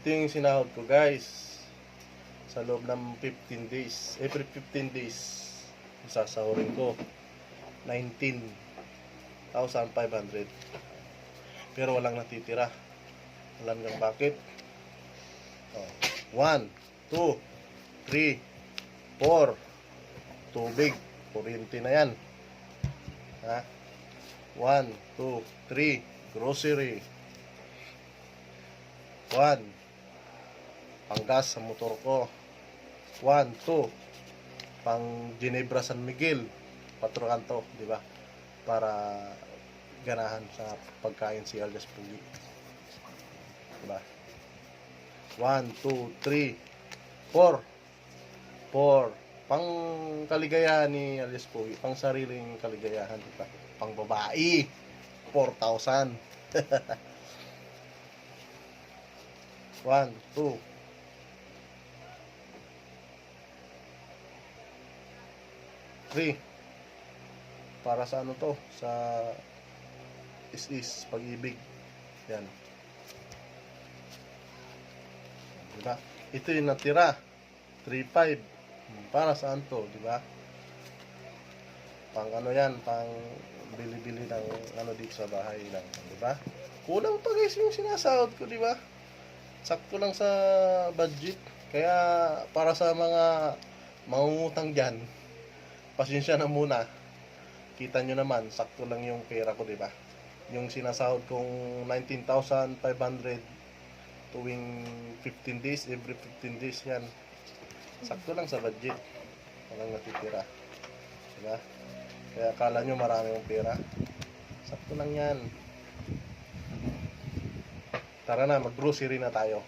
Ito yung sinahod ko guys. Sa loob ng 15 days. Every 15 days, isasahurin ko. 19,500. Pero walang natitira. Alam nyo bakit? Oh. 1, 2, 3, 4. Tubig. Kuryente na yan. Ha? 1, 2, 3. Grocery. 1. Panggas sa motor ko. 1, 2. Pang Ginebra San Miguel. Patrukan to, di ba? Para ganahan sa pagkain si Algas Pugi. Di ba? 1, 2, 3, 4. 4. Pang kaligayahan ni Alias Pugi. Pang sariling kaligayahan. Di ba? Pang babae. 4,000. 1, 2, Three. Para sa ano to? Sa is-is, pag-ibig. Yan. Diba? Ito yung natira. 3-5. Para saan to? Diba? Pang ano yan? Pang bili-bili ng ano dito sa bahay lang. Diba? Kulang pa guys yung sinasahod ko, diba? Sakto lang sa budget. Kaya para sa mga mangungutang dyan, pasensya na muna. Kita nyo naman, sakto lang yung pera ko, di ba? Yung sinasahod kong 19,500 tuwing 15 days, every 15 days yan. Sakto lang sa budget. Walang natitira. Di ba? Kaya akala nyo marami yung pera. Sakto lang yan. Tara na, mag-grocery na tayo.